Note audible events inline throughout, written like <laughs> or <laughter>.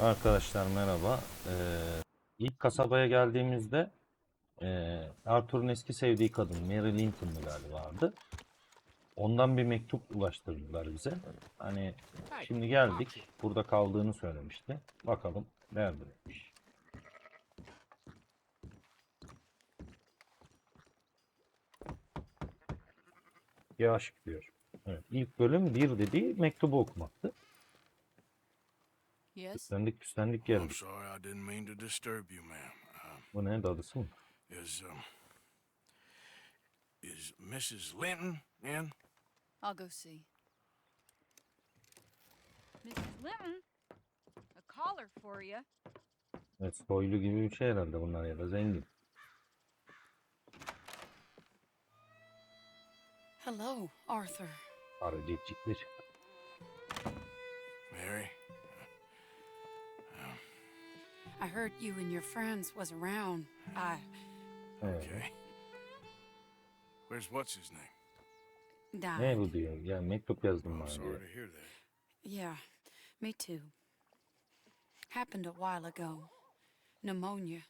Arkadaşlar merhaba. Ee, ilk kasabaya geldiğimizde ee, Arthur'un eski sevdiği kadın Mary Linton'du galiba adı. Ondan bir mektup ulaştırdılar bize. Hani şimdi geldik. Burada kaldığını söylemişti. Bakalım neredeymiş. Ya aşk diyor. Evet, ilk bölüm bir dediği mektubu okumaktı. Yes? Küslendik küslendik I'm geldik. sorry, I didn't mean to disturb you, ma'am. Um, Bu ne dadısı mı? is um, is Mrs. Linton in? I'll go see. Mrs. Linton, a caller for you. Evet, soylu gibi bir şey herhalde bunlar ya da zengin. Hello, Arthur. Arıcıkçıklar. Mary? I heard you and your friends was around. I. Okay. Where's what's his name? died. Ne bu diyor? Ya mektup yazdım I'm bana sorry diyor. to hear that. Yeah, me too. Happened a while ago. Pneumonia.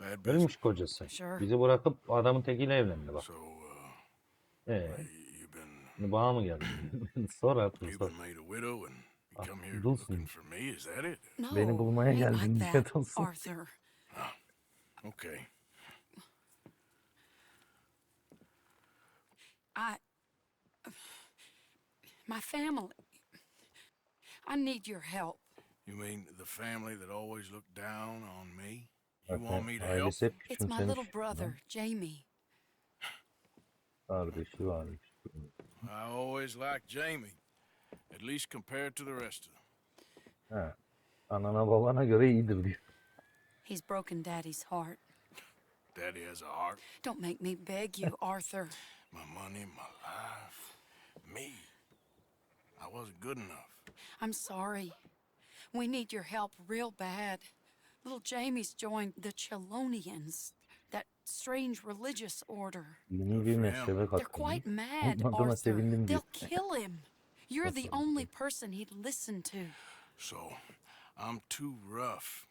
Bad business. Ölmüş kocası. Sure. Bizi bırakıp adamın tekiyle evlendi bak. So, uh, Ee, you've been bana mı geldi? <laughs> sor Arthur you've sor. been made a widow and you come here Dulce. looking for me. Is that it? No, Beni bulmaya ain't geldin like diye that, olsun. Arthur. Ah, okay. I, my family. I need your help. You mean the family that always looked down on me? You want Zaten me to help? ailesi hep It's my little küçümsemiş. brother, Jamie. Kardeşi varmış. I always liked Jamie, at least compared to the rest of them. Ha. Anana babana göre iyidir diyor. He's broken Daddy's heart. Daddy has a heart. Don't make me beg you, <laughs> Arthur. My money, my life, me. I wasn't good enough. I'm sorry. We need your help real bad. Little Jamie's joined the Chelonians, that strange religious order. Yeni bir meslebe They're katılmış. quite mad, Onun adına Arthur. sevindim diyor. They'll kill him. You're the only person he'd listen to. So, I'm too rough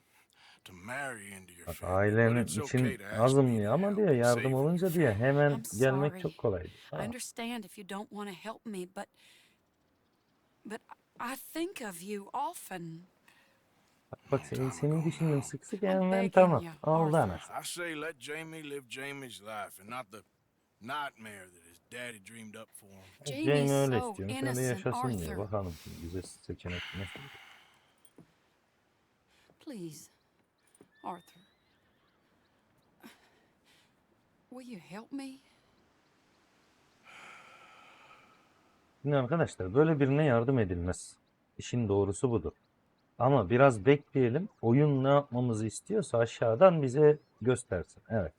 to marry into your Bak ailenin it's okay için to ask azım me diyor to ama help diyor yardım olunca diyor hemen I'm gelmek sorry. çok kolay. I understand if you don't want to help me, but but I think of you often. Bak senin, senin düşündüğün sık sık I'm hemen tamam. anası. I say let Jamie live Jamie's life and not the nightmare that his daddy dreamed up for him. Jamie's Jamie öyle so istiyor. Sen de innocent, yaşasın diyor. Arthur. Bakalım şimdi bize seçenek ne? Please, Arthur. Will you help me? Şimdi arkadaşlar böyle birine yardım edilmez. İşin doğrusu budur. Ama biraz bekleyelim. Oyun ne yapmamızı istiyorsa aşağıdan bize göstersin. Evet.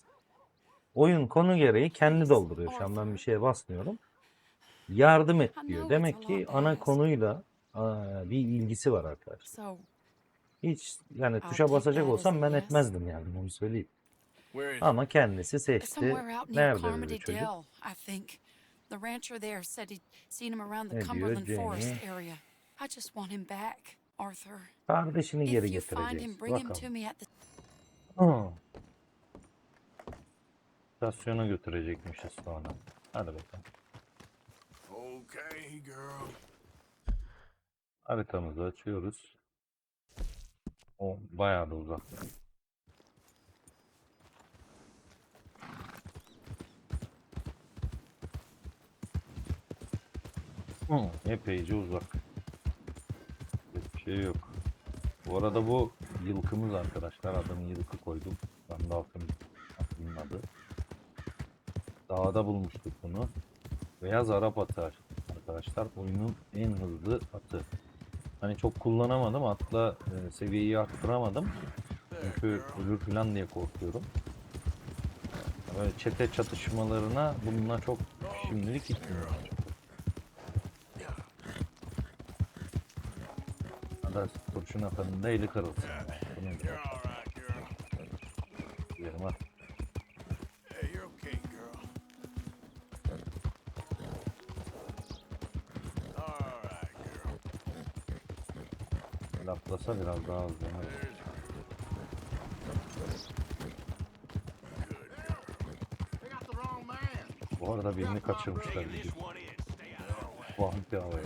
Oyun konu gereği kendi dolduruyor. Şu an ben bir şeye basmıyorum. Yardım et diyor. Demek ki ana konuyla aa, bir ilgisi var arkadaşlar. Hiç yani tuşa basacak olsam ben etmezdim yani onu söyleyeyim. Ama kendisi seçti. Nerede dedi çocuk? Dell, I think. The rancher there said he'd seen him around the Cumberland Forest area. I just want him back, Arthur. Kardeşini geri If you find him, getireceğiz. bring him to Bakalım. me İstasyona götürecekmişiz sonra. Hadi bakalım. Okay, girl. Haritamızı açıyoruz. O bayağı da uzak. Hı, epeyce uzak. Bir şey yok. Bu arada bu yılkımız arkadaşlar. Adını yılkı koydum. Randolph'ın atının adı. Dağda bulmuştuk bunu. Beyaz Arap atı arkadaşlar. Oyunun en hızlı atı. Hani çok kullanamadım. Atla e, seviyeyi arttıramadım. Çünkü ölür falan diye korkuyorum. Böyle çete çatışmalarına bununla çok şimdilik gitmiyor. Hadi kurşun atanın da eli kırılsın. Bunu Atlasa biraz daha wrong man. Bu arada birini kaçırmışlar. gibi. Vahim bir havaya.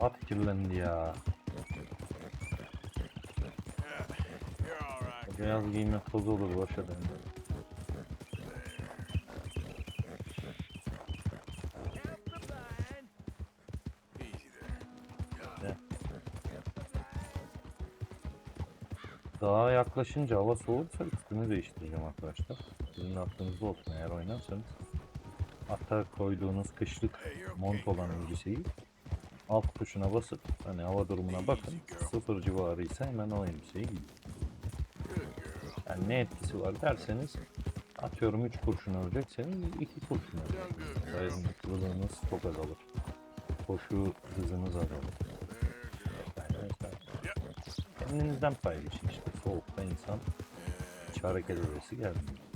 At kirlendi ya. Yeah, you're all Beyaz giyme tozu olur boşa dön. Easy there. Daha yaklaşınca hava soğursa üstümü değiştireceğim arkadaşlar. Sizin aklınızda olsun eğer oynarsanız. Hatta koyduğunuz kışlık mont olan elbiseyi alt tuşuna basıp hani hava durumuna bakın. Sıfır civarı ise hemen o elbiseyi giyin. Yani ne etkisi var derseniz atıyorum 3 kurşun ölecekseniz 2 kurşun öleceksiniz. Dayanıklılığınız çok azalır. Koşu hızınız azalır. Kendinizden paylaşın işte. Soğukta insan hiç hareket edesi gelmiyor.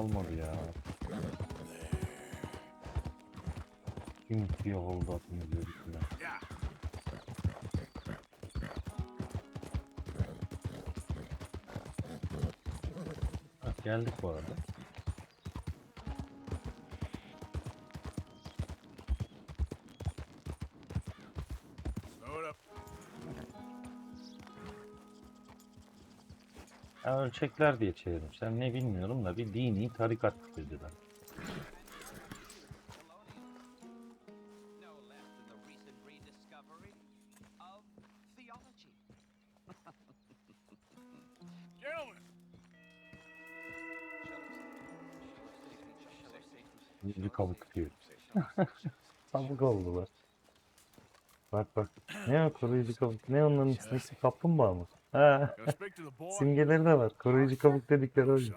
Almadı ya. Kim ki oldu. Yeah. Ha, geldik bu arada. Ölçekler diye çevirmişler. Ne bilmiyorum da bir dini tarikat. Gentlemen, Yüzü kabuk diyor. <laughs> kabuk oldular. Bak bak. Ne o koruyucu kabuk? Ne onların ismi? Kaplumbağa mı? Ha. can I speak to the boy? Simgeleri de var. Koruyucu kabuk dedikleri o. Son,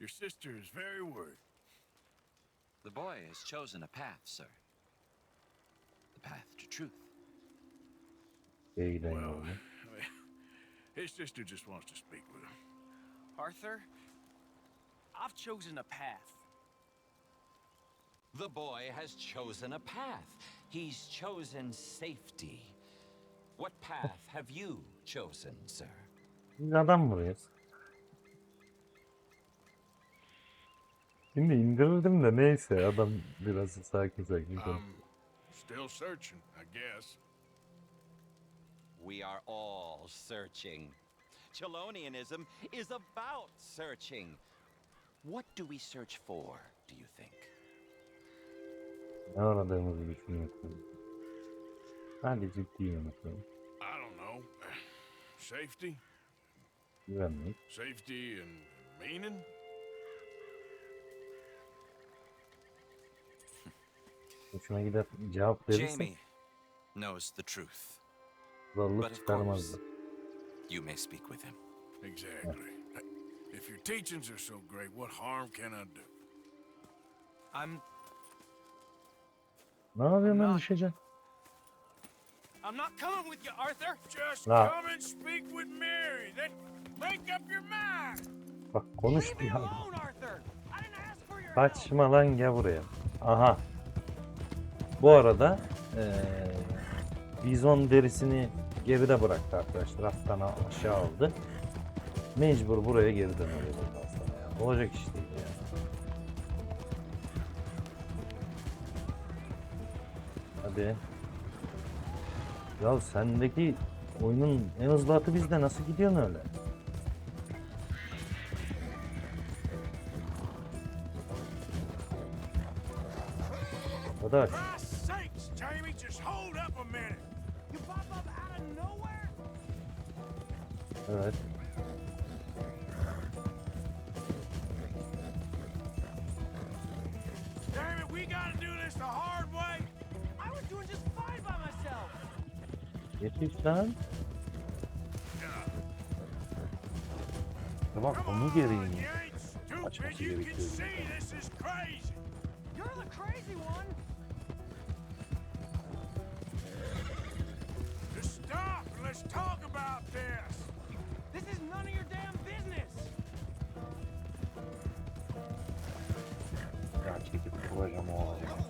your sister is very worried. The boy has chosen a path, sir. The path to truth. Well, <laughs> his sister just wants to speak with him. Arthur, I've chosen a path. The boy has chosen a path. He's chosen safety. What path have you chosen, sir? Biz adam burayız. Şimdi indirirdim de neyse adam biraz sakin sakin. I'm still searching, I guess. We are all searching. Chelonianism is about searching. What do we search for, do you think? Ne aradığımızı düşünüyorsun. Hadi ciddi yönetelim. I don't know. Safety? Safety and meaning? Hoşuna gider cevap verirse Jamie knows the truth. zorluk But of çıkarmazdı. course, you may speak with him. Exactly. If your teachings are so great, what harm can I do? I'm Ne yapıyorsun lan Nah. düşeceksin? I'm not coming with you, Arthur. Just Nah. come and speak with Mary, then make up your mind. Bak konuş your help. Kaçma lan gel buraya. Aha. Bu arada eee bizon derisini geride bıraktı arkadaşlar. Haftan aşağı aldı. Mecbur buraya geri dönüyor sonra ya. Olacak iş değil ya. Hadi. Ya sendeki oyunun en hızlı atı bizde nasıl gidiyorsun öyle? Arkadaş. Christ's this is crazy. You're the crazy one. Just stop and let's talk about this. This is none of your damn business. Ya çekip vuracağım o olayı.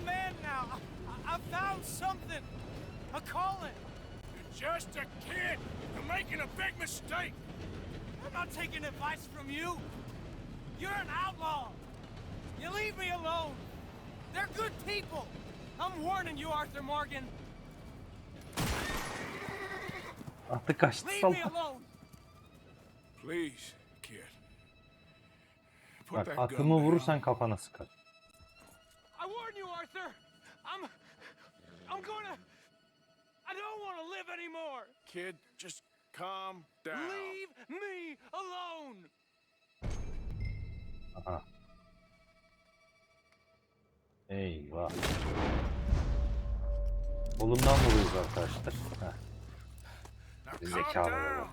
a man now. I, I found something. A calling. You're just a kid. You're making a big mistake. I'm not taking advice from you. You're an outlaw. You leave me alone. They're good people. I'm warning you, Arthur Morgan. attı kaçtı Leave salak. me alone. Please, kid. Put Bak that gun atımı down. vurursan kafana sıkar. Warn you, Arthur. I'm. I'm gonna. I don't want to live anymore. Kid, just calm down. Leave me alone. Aha. Eyvah. Kolumdan vuruyoruz arkadaşlar. Zekalı down.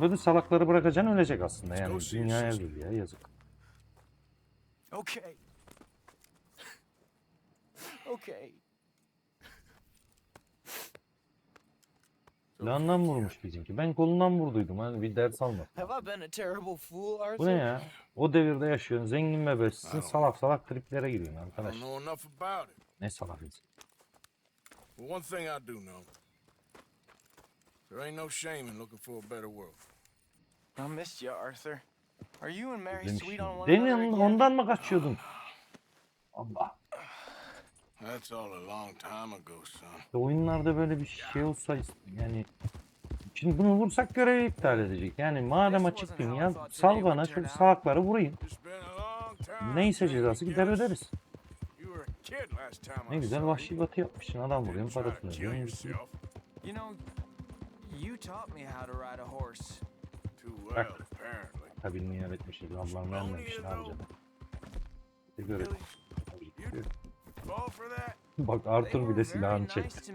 Böyle salakları bırakacaksın ölecek aslında yani. Dünyaya gül ya yazık. Okay. Okay. Silahından vurmuş bizimki. Ben kolundan vurduydum. Hani bir ders alma. Have I been a terrible fool, Arthur? Bu ne ya? O devirde yaşıyorsun. Zengin bebesisin. Pardon. Salak salak triplere giriyorsun I arkadaş. don't know enough about it. Ne salak insan. One thing I do know. There ain't no shame in looking for a better world. I missed you, Arthur. Demişim. Demin ondan mı kaçıyordun? Allah. That's all a long time ago, son. İşte oyunlarda böyle bir şey olsa yani Şimdi bunu vursak görevi iptal edecek. Yani madem açık dünya sal bana şu salakları vurayım. Neyse cezası gider öderiz. Ne güzel vahşi batı yapmışsın. Adam to parasını kill ödüyorsun. yourself. You know, you taught me how to ride a horse. Too well, Bak. Apparently. Tabii niye öğretmişiz. Ablam vermemiş ne yapacaksın? Bir göre. <laughs> Bak Arthur de silahını çekti.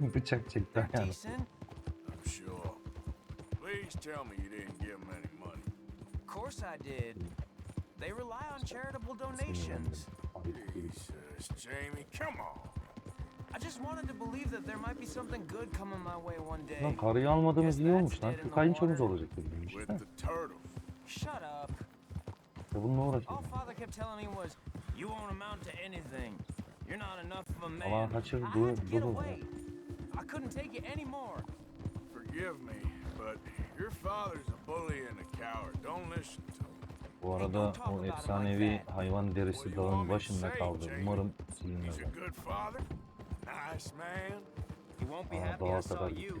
<laughs> Bıçak çekti sure. Please tell me you didn't give them any money. Of course I did. They rely on charitable donations. Jesus, Jamie, come on. I just wanted to believe that there might be something good coming my way one day. Lan karıyı almadığımız iyi olmuş lan. Bir kayınçomuz olacak dedim With işte. Shut up. Ya bununla All uğraşıyorum. father kept telling me was, you won't amount to anything. You're not enough of a man. Ama kaçır, I dur- away. ya. I couldn't take it anymore. Forgive me, but your father's a bully and a coward. Don't listen to him. Bu arada o efsanevi hayvan derisi dağın başında kaldı. Umarım silinmez. Nice man. He won't be Aa, happy I saw you.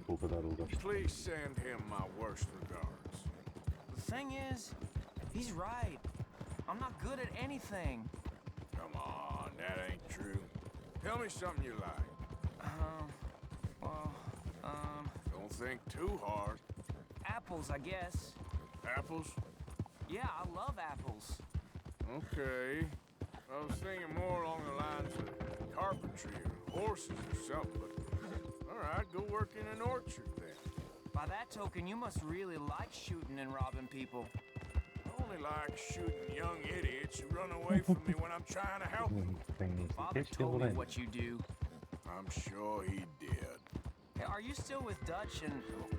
Please send him my worst regards. The thing is, he's right. I'm not good at anything. Come on, that ain't true. Tell me something you like. Um, well, um, Don't think too hard. apples, I guess. Apples? Yeah, I love apples. Okay. I was thinking more along the lines of carpentry or horses or something, but <laughs> all right, go work in an orchard that token, you must really like shooting and robbing people. I only like shooting young idiots who run away from me when I'm trying to help them. <laughs> Sen Father told me what you do. I'm sure he did. Hey, are you still with Dutch and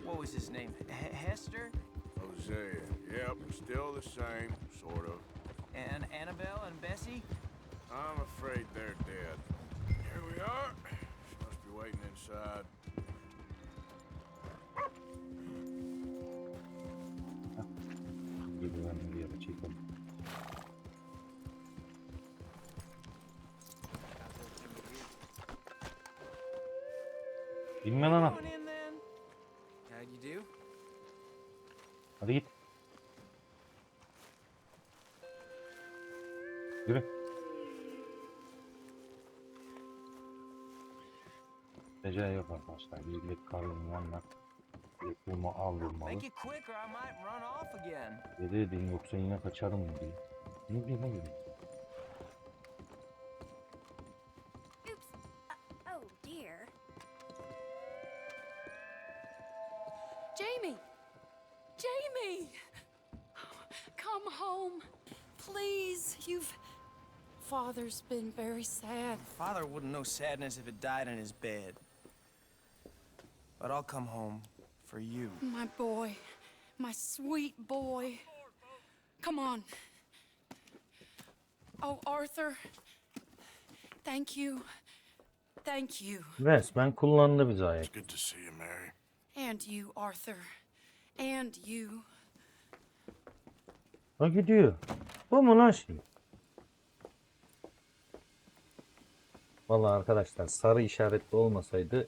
what was his name? H- Hester Hosea, yep, still the same, sort of. and Annabelle and Bessie? I'm afraid they're dead. Here we are. She must be waiting Bir güvenli bir yere çekelim. Binme lan at. Hadi git. Yürü. Beceri yok arkadaşlar. Birlik karınlarla yapılma aldırmalı. Make it quick or I might run off again. Deli edin yoksa yine kaçarım diye. Ne bileyim ne bileyim. Oops. Uh, oh dear. Jamie! Jamie! Come home. Please. You've. Father's been very sad. Father wouldn't know sadness if it died in his bed. But I'll come home for you. My boy. My sweet boy. Come on. Oh, Arthur. Thank you. Thank you. Resmen kullandı bizi ayak. Good to see you, Mary. And you, Arthur. And you. Ha gidiyor. Bu mu lan şey? Vallahi arkadaşlar sarı işaretli olmasaydı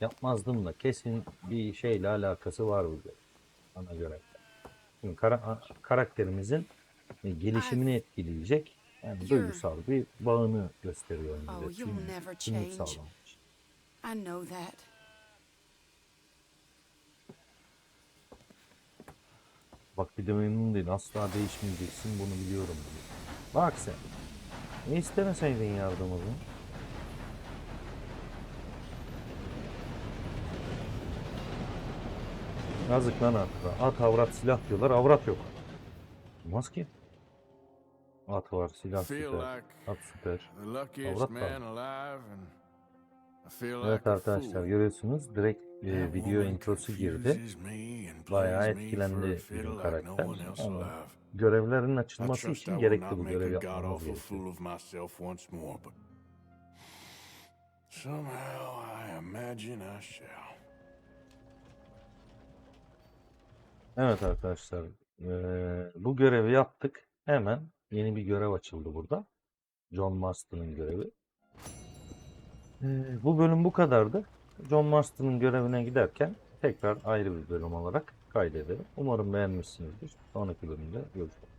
yapmazdım da kesin bir şeyle alakası var burada. Bana göre. Çünkü kara- karakterimizin e, gelişimini etkileyecek yani duygusal bir bağını gösteriyor bize. Change. sağlamış. I know that. Bak bir de memnun değil. Asla değişmeyeceksin bunu biliyorum. diyor. Bak sen. Ne istemeseydin yardımımızı? Yazık lan atla. At avrat silah diyorlar. Avrat yok. Olmaz ki. At var silah süper. At süper. Avrat var. Evet arkadaşlar görüyorsunuz direkt e, video introsu girdi. Bayağı etkilendi bizim karakter. Ama görevlerin açılması için gerekli bu god yapmamız gerekiyor. somehow I imagine I shall. Evet arkadaşlar eee, bu görevi yaptık. Hemen yeni bir görev açıldı burada. John Marston'ın görevi. Eee, bu bölüm bu kadardı. John Marston'ın görevine giderken tekrar ayrı bir bölüm olarak kaydederim. Umarım beğenmişsinizdir. Sonraki bölümde görüşmek üzere.